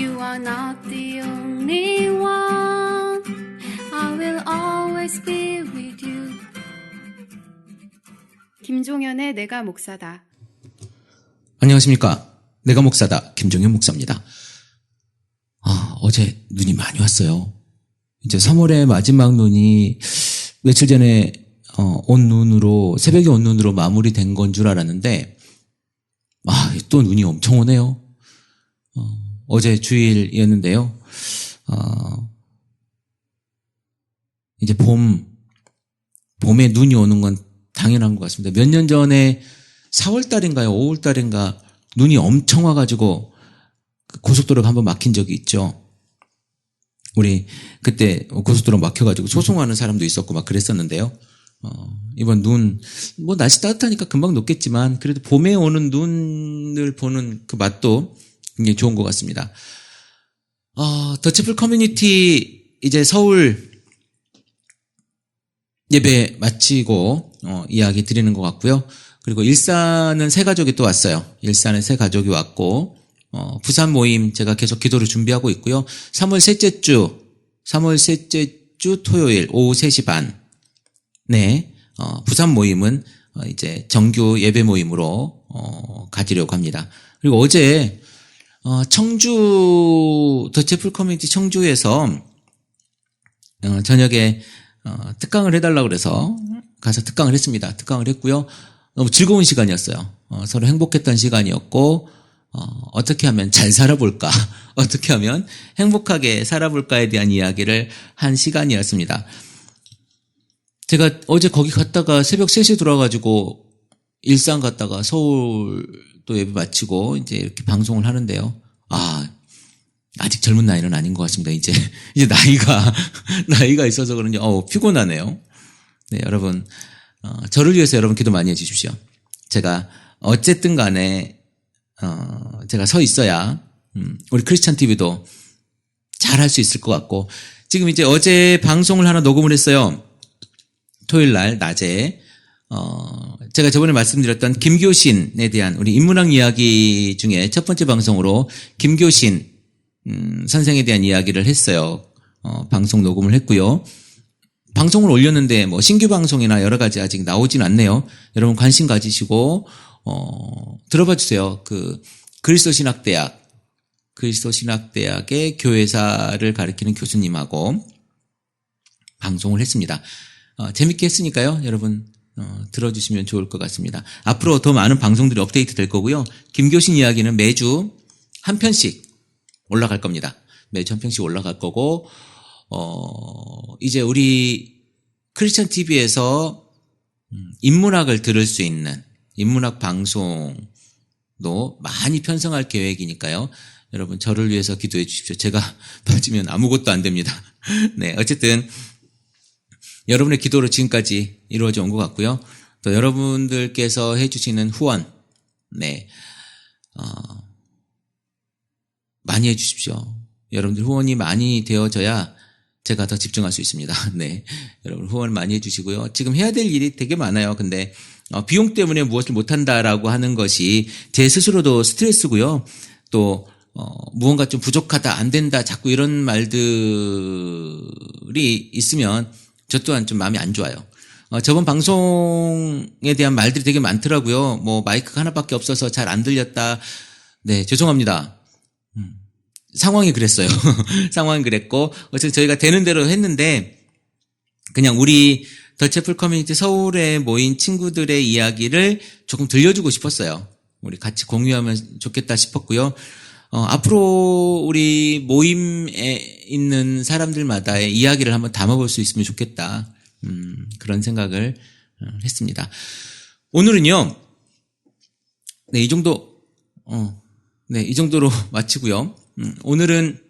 You are not the only one. I will always be with you. 김종현의 내가 목사다. 안녕하십니까. 내가 목사다. 김종현 목사입니다. 아, 어제 눈이 많이 왔어요. 이제 3월의 마지막 눈이 며칠 전에 어, 온 눈으로 새벽에 온 눈으로 마무리된 건 줄 알았는데 아, 또 눈이 엄청 오네요. 어, 제 주일이었는데요. 어, 이제 봄 봄에 눈이 오는 건 당연한 것 같습니다. 몇 년 전에 4월 달인가요? 5월 달인가 눈이 엄청 와가지고 그 고속도로가 한번 막힌 적이 있죠. 우리 그때 고속도로 막혀가지고 소송하는 사람도 있었고 막 그랬었는데요. 어, 이번 눈, 뭐 날씨 따뜻하니까 금방 녹겠지만 그래도 봄에 오는 눈을 보는 그 맛도 굉장히 좋은 것 같습니다. 어, 더치플 커뮤니티 이제 서울 예배 마치고 어, 이야기 드리는 것 같고요. 그리고 일산은 새 가족이 또 왔어요. 일산에 새 가족이 왔고 어, 부산 모임 제가 계속 기도를 준비하고 있고요. 3월 셋째 주 3월 셋째 주 토요일 오후 3시 반 네, 어, 부산 모임은 어, 이제 정규 예배 모임으로 어, 가지려고 합니다. 그리고 어제 어, 청주 더체플 커뮤니티 청주에서 어, 저녁에 어, 특강을 해달라고 그래서 가서 특강을 했습니다. 특강을 했고요. 너무 즐거운 시간이었어요. 어, 서로 행복했던 시간이었고 어, 떻게 하면 잘 살아볼까, 어떻게 하면 행복하게 살아볼까에 대한 이야기를 한 시간이었습니다. 제가 어제 거기 갔다가 새벽 3시에 돌아가지고 일산 갔다가 서울 또 예배 마치고 이제 이렇게 방송을 하는데요. 아, 아직 젊은 나이는 아닌 것 같습니다. 이제, 이제 나이가, 나이가 있어서 그런지, 어 피곤하네요. 네, 여러분, 어, 저를 위해서 여러분 기도 많이 해주십시오. 제가 어쨌든 간에, 어, 제가 서 있어야, 음, 우리 크리스찬 TV도 잘 할 수 있을 것 같고, 지금 이제 어제 방송을 하나 녹음을 했어요. 토요일 날, 낮에. 어, 제가 저번에 말씀드렸던 김교신에 대한 우리 인문학 이야기 중에 첫 번째 방송으로 김교신 음, 선생에 대한 이야기를 했어요. 어, 방송 녹음을 했고요. 방송을 올렸는데 뭐 신규 방송이나 여러 가지 아직 나오진 않네요. 여러분 관심 가지시고 어, 들어봐 주세요. 그 그리스도 신학 대학 그리스도 신학 대학의 교회사를 가르치는 교수님하고 방송을 했습니다. 어, 재밌게 했으니까요. 여러분 어, 들어주시면 좋을 것 같습니다. 앞으로 더 많은 방송들이 업데이트 될 거고요. 김교신 이야기는 매주 한 편씩 올라갈 겁니다. 매주 한 편씩 올라갈 거고 어, 이제 우리 크리스천 TV에서 음, 인문학을 들을 수 있는 인문학 방송도 많이 편성할 계획이니까요. 여러분 저를 위해서 기도해 주십시오. 제가 빠지면 아무것도 안 됩니다. 네, 어쨌든 여러분의 기도로 지금까지 이루어져 온 것 같고요. 또 여러분들께서 해주시는 후원, 네, 어, 많이 해주십시오. 여러분들 후원이 많이 되어져야 제가 더 집중할 수 있습니다. 네. 여러분 후원 많이 해주시고요. 지금 해야 될 일이 되게 많아요. 근데 어, 비용 때문에 무엇을 못한다라고 하는 것이 제 스스로도 스트레스고요. 또 어, 무언가 좀 부족하다, 안 된다, 자꾸 이런 말들이 있으면 저 또한 좀 마음이 안 좋아요. 어, 저번 방송에 대한 말들이 되게 많더라고요. 뭐 마이크가 하나밖에 없어서 잘 안 들렸다. 네, 죄송합니다. 음, 상황이 그랬어요. 상황이 그랬고 어쨌든 저희가 되는 대로 했는데 그냥 우리 더체플 커뮤니티 서울에 모인 친구들의 이야기를 조금 들려주고 싶었어요. 우리 같이 공유하면 좋겠다 싶었고요. 어, 앞으로 우리 모임에 있는 사람들마다의 이야기를 한번 담아볼 수 있으면 좋겠다. 음, 그런 생각을 어, 했습니다. 오늘은요, 네, 이 정도, 어, 네, 이 정도로 마치고요. 음, 오늘은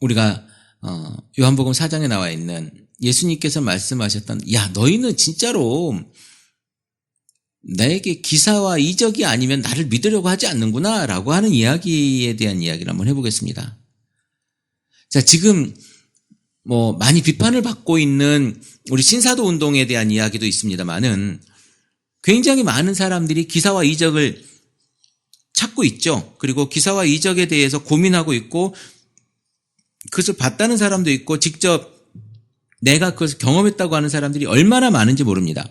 우리가 어, 요한복음 4장에 나와 있는 예수님께서 말씀하셨던 야 너희는 진짜로 나에게 기사와 이적이 아니면 나를 믿으려고 하지 않는구나 라고 하는 이야기에 대한 이야기를 한번 해보겠습니다. 자, 지금 뭐 많이 비판을 받고 있는 우리 신사도 운동에 대한 이야기도 있습니다만은 굉장히 많은 사람들이 기사와 이적을 찾고 있죠. 그리고 기사와 이적에 대해서 고민하고 있고 그것을 봤다는 사람도 있고 직접 내가 그것을 경험했다고 하는 사람들이 얼마나 많은지 모릅니다.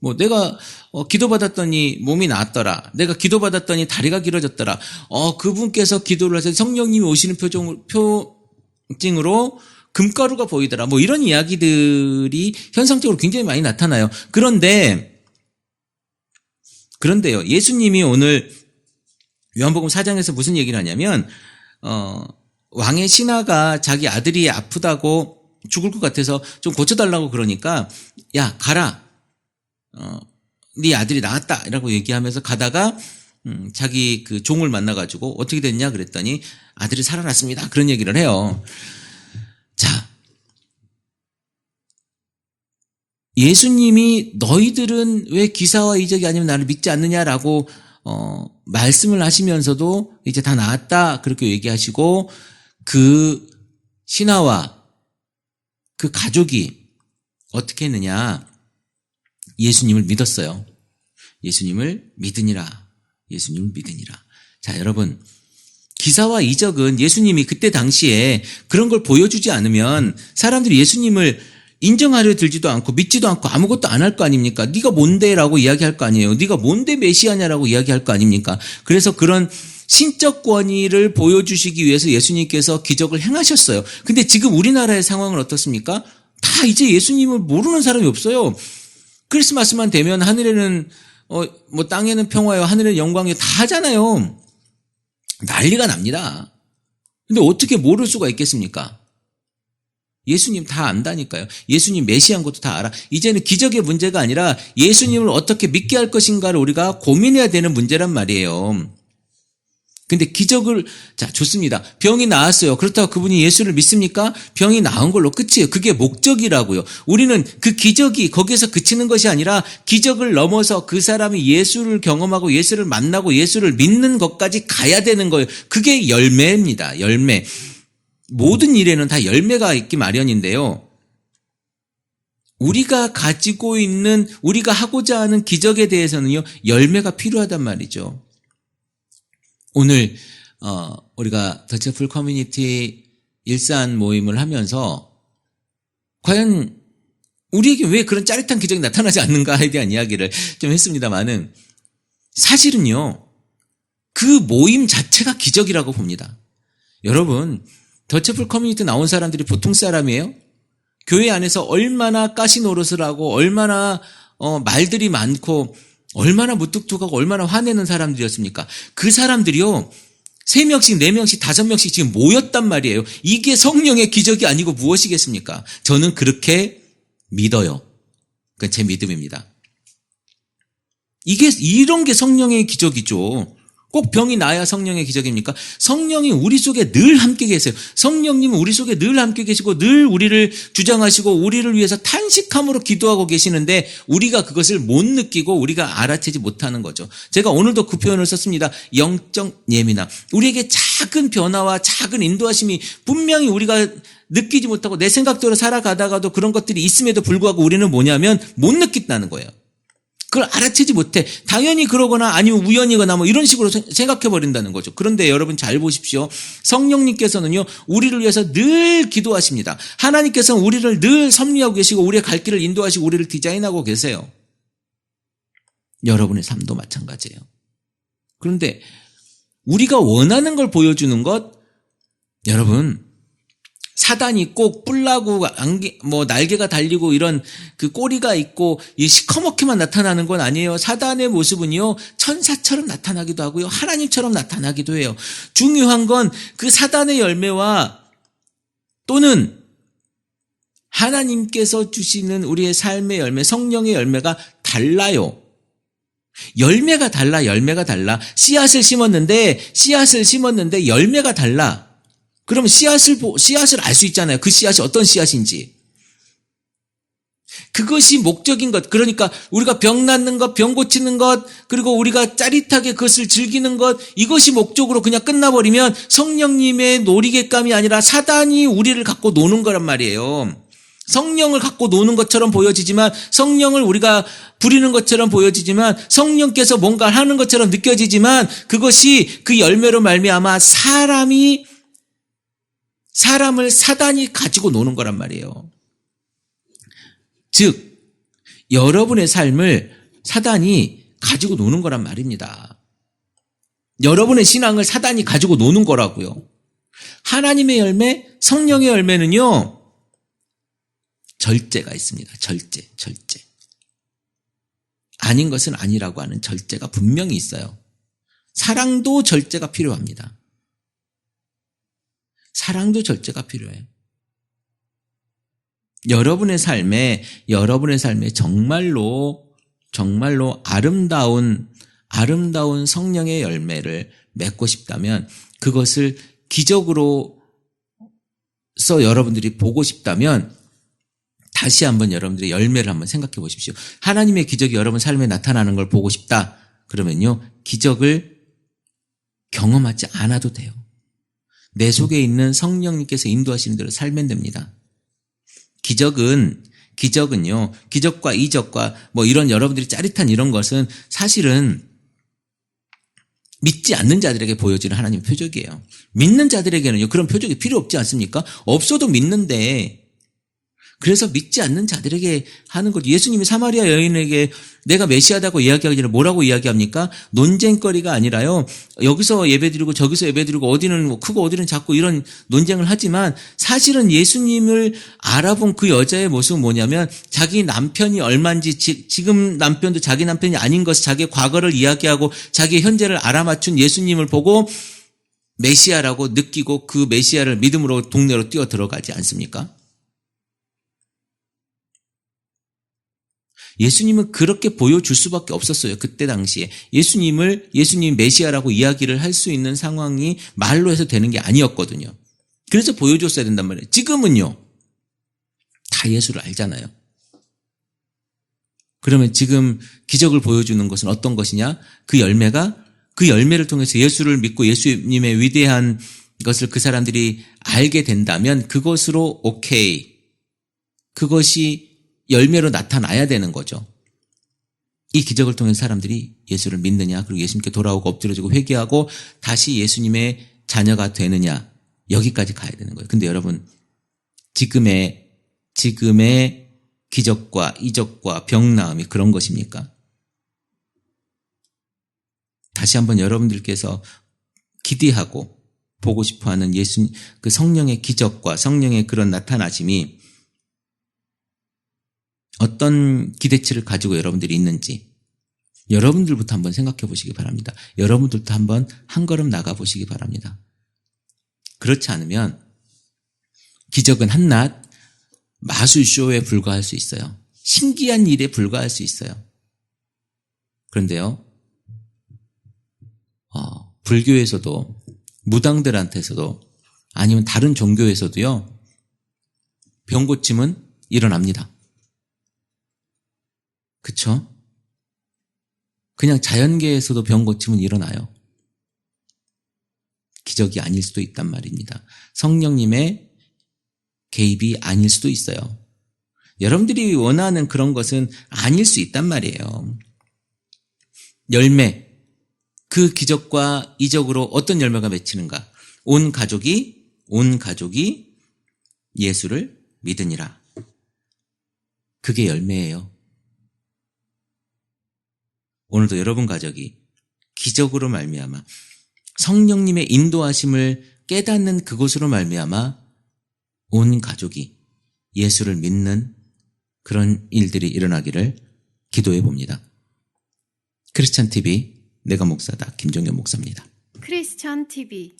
뭐 내가 어, 기도받았더니 몸이 나았더라. 내가 기도받았더니 다리가 길어졌더라. 어 그분께서 기도를 해서 성령님이 오시는 표정 표징으로 금가루가 보이더라. 뭐 이런 이야기들이 현상적으로 굉장히 많이 나타나요. 그런데 그런데요. 예수님이 오늘 요한복음 4장에서 무슨 얘기를 하냐면 어 왕의 신하가 자기 아들이 아프다고 죽을 것 같아서 좀 고쳐달라고 그러니까 야 가라 어, 네 아들이 나았다라고 얘기하면서 가다가 음, 자기 그 종을 만나가지고 어떻게 됐냐 그랬더니 아들이 살아났습니다. 그런 얘기를 해요. 자, 예수님이 너희들은 왜 기사와 이적이 아니면 나를 믿지 않느냐라고 어, 말씀을 하시면서도 이제 다 나았다 그렇게 얘기하시고 그 신하와 그 가족이 어떻게 했느냐 예수님을 믿었어요. 예수님을 믿으니라. 예수님을 믿으니라. 자, 여러분. 기사와 이적은 예수님이 그때 당시에 그런 걸 보여주지 않으면 사람들이 예수님을 인정하려 들지도 않고 믿지도 않고 아무것도 안 할 거 아닙니까? 네가 뭔데라고 이야기할 거 아니에요. 네가 뭔데 메시아냐라고 이야기할 거 아닙니까? 그래서 그런 신적 권위를 보여주시기 위해서 예수님께서 기적을 행하셨어요. 근데 지금 우리나라의 상황은 어떻습니까? 다 이제 예수님을 모르는 사람이 없어요. 크리스마스만 되면 하늘에는 어 뭐 땅에는 평화요 하늘에는 영광이요 다 하잖아요. 난리가 납니다. 근데 어떻게 모를 수가 있겠습니까? 예수님 다 안다니까요. 예수님 메시아인 것도 다 알아. 이제는 기적의 문제가 아니라 예수님을 어떻게 믿게 할 것인가를 우리가 고민해야 되는 문제란 말이에요. 근데 기적을 자 좋습니다. 병이 나았어요. 그렇다고 그분이 예수를 믿습니까? 병이 나은 걸로 끝이에요. 그게 목적이라고요. 우리는 그 기적이 거기에서 그치는 것이 아니라 기적을 넘어서 그 사람이 예수를 경험하고 예수를 만나고 예수를 믿는 것까지 가야 되는 거예요. 그게 열매입니다. 열매. 모든 일에는 다 열매가 있기 마련인데요. 우리가 가지고 있는 우리가 하고자 하는 기적에 대해서는요 열매가 필요하단 말이죠. 오늘 어, 우리가 더체풀 커뮤니티 일산 모임을 하면서 과연 우리에게 왜 그런 짜릿한 기적이 나타나지 않는가에 대한 이야기를 좀 했습니다만은 사실은요 그 모임 자체가 기적이라고 봅니다. 여러분 더체풀 커뮤니티 나온 사람들이 보통 사람이에요? 교회 안에서 얼마나 가시 노릇을 하고 얼마나 어, 말들이 많고 얼마나 무뚝뚝하고 얼마나 화내는 사람들이었습니까? 그 사람들이요. 세 명씩, 네 명씩, 다섯 명씩 지금 모였단 말이에요. 이게 성령의 기적이 아니고 무엇이겠습니까? 저는 그렇게 믿어요. 그건 제 믿음입니다. 이게, 이런 게 성령의 기적이죠. 꼭 병이 나야 성령의 기적입니까? 성령이 우리 속에 늘 함께 계세요. 성령님은 우리 속에 늘 함께 계시고 늘 우리를 주장하시고 우리를 위해서 탄식함으로 기도하고 계시는데 우리가 그것을 못 느끼고 우리가 알아채지 못하는 거죠. 제가 오늘도 그 표현을 썼습니다. 영적 예민함. 우리에게 작은 변화와 작은 인도하심이 분명히 우리가 느끼지 못하고 내 생각대로 살아가다가도 그런 것들이 있음에도 불구하고 우리는 뭐냐면 못 느낀다는 거예요. 그걸 알아채지 못해. 당연히 그러거나 아니면 우연이거나 뭐 이런 식으로 생각해 버린다는 거죠. 그런데 여러분 잘 보십시오. 성령님께서는요, 우리를 위해서 늘 기도하십니다. 하나님께서는 우리를 늘 섭리하고 계시고 우리의 갈 길을 인도하시고 우리를 디자인하고 계세요. 여러분의 삶도 마찬가지예요. 그런데 우리가 원하는 걸 보여주는 것, 여러분, 사단이 꼭 뿔나고 안개, 뭐 날개가 달리고 이런 그 꼬리가 있고 이 시커멓게만 나타나는 건 아니에요. 사단의 모습은요 천사처럼 나타나기도 하고요 하나님처럼 나타나기도 해요. 중요한 건 그 사단의 열매와 또는 하나님께서 주시는 우리의 삶의 열매, 성령의 열매가 달라요. 열매가 달라, 열매가 달라. 씨앗을 심었는데, 씨앗을 심었는데 열매가 달라. 그러면 씨앗을, 씨앗을 알 수 있잖아요. 그 씨앗이 어떤 씨앗인지. 그것이 목적인 것. 그러니까 우리가 병 낫는 것, 병 고치는 것, 그리고 우리가 짜릿하게 그것을 즐기는 것, 이것이 목적으로 그냥 끝나버리면 성령님의 놀이객감이 아니라 사단이 우리를 갖고 노는 거란 말이에요. 성령을 갖고 노는 것처럼 보여지지만 성령을 우리가 부리는 것처럼 보여지지만 성령께서 뭔가 하는 것처럼 느껴지지만 그것이 그 열매로 말미암아 사람이 사람을 사단이 가지고 노는 거란 말이에요. 즉 여러분의 삶을 사단이 가지고 노는 거란 말입니다. 여러분의 신앙을 사단이 가지고 노는 거라고요. 하나님의 열매, 성령의 열매는요. 절제가 있습니다. 절제, 절제. 아닌 것은 아니라고 하는 절제가 분명히 있어요. 사랑도 절제가 필요합니다. 사랑도 절제가 필요해요. 여러분의 삶에, 여러분의 삶에 정말로, 정말로 아름다운, 아름다운 성령의 열매를 맺고 싶다면 그것을 기적으로 서 여러분들이 보고 싶다면 다시 한번 여러분들의 열매를 한번 생각해 보십시오. 하나님의 기적이 여러분 삶에 나타나는 걸 보고 싶다. 그러면요, 기적을 경험하지 않아도 돼요. 내 속에 있는 성령님께서 인도하시는 대로 살면 됩니다. 기적은 기적은요, 기적과 이적과 뭐 이런 여러분들이 짜릿한 이런 것은 사실은 믿지 않는 자들에게 보여지는 하나님의 표적이에요. 믿는 자들에게는요, 그런 표적이 필요 없지 않습니까? 없어도 믿는데, 그래서 믿지 않는 자들에게 하는 거죠. 예수님이 사마리아 여인에게 내가 메시아다고 이야기하기 전에 뭐라고 이야기합니까? 논쟁거리가 아니라요. 여기서 예배드리고 저기서 예배드리고 어디는 뭐 크고 어디는 작고 이런 논쟁을 하지만 사실은 예수님을 알아본 그 여자의 모습은 뭐냐면 자기 남편이 얼마인지 지, 지금 남편도 자기 남편이 아닌 것을 자기의 과거를 이야기하고 자기의 현재를 알아맞춘 예수님을 보고 메시아라고 느끼고 그 메시아를 믿음으로 동네로 뛰어 들어가지 않습니까? 예수님은 그렇게 보여줄 수밖에 없었어요. 그때 당시에. 예수님을, 예수님 메시아라고 이야기를 할 수 있는 상황이 말로 해서 되는 게 아니었거든요. 그래서 보여줬어야 된단 말이에요. 지금은요. 다 예수를 알잖아요. 그러면 지금 기적을 보여주는 것은 어떤 것이냐? 그 열매가 그 열매를 통해서 예수를 믿고 예수님의 위대한 것을 그 사람들이 알게 된다면 그것으로 오케이. 그것이 열매로 나타나야 되는 거죠. 이 기적을 통해 사람들이 예수를 믿느냐, 그리고 예수님께 돌아오고 엎드려지고 회개하고 다시 예수님의 자녀가 되느냐, 여기까지 가야 되는 거예요. 근데 여러분, 지금의, 지금의 기적과 이적과 병나음이 그런 것입니까? 다시 한번 여러분들께서 기대하고 보고 싶어 하는 예수, 그 성령의 기적과 성령의 그런 나타나심이 어떤 기대치를 가지고 여러분들이 있는지 여러분들부터 한번 생각해 보시기 바랍니다. 여러분들도 한번 한 걸음 나가 보시기 바랍니다. 그렇지 않으면 기적은 한낱 마술쇼에 불과할 수 있어요. 신기한 일에 불과할 수 있어요. 그런데요, 어, 불교에서도 무당들한테서도 아니면 다른 종교에서도요, 병 고침은 일어납니다. 그쵸? 그냥 자연계에서도 병 고침은 일어나요. 기적이 아닐 수도 있단 말입니다. 성령님의 개입이 아닐 수도 있어요. 여러분들이 원하는 그런 것은 아닐 수 있단 말이에요. 열매. 그 기적과 이적으로 어떤 열매가 맺히는가? 온 가족이, 온 가족이 예수를 믿으니라. 그게 열매예요. 오늘도 여러분 가족이 기적으로 말미암아 성령님의 인도하심을 깨닫는 그곳으로 말미암아 온 가족이 예수를 믿는 그런 일들이 일어나기를 기도해 봅니다. 크리스찬 TV 내가 목사다 김종현 목사입니다. 크리스찬 TV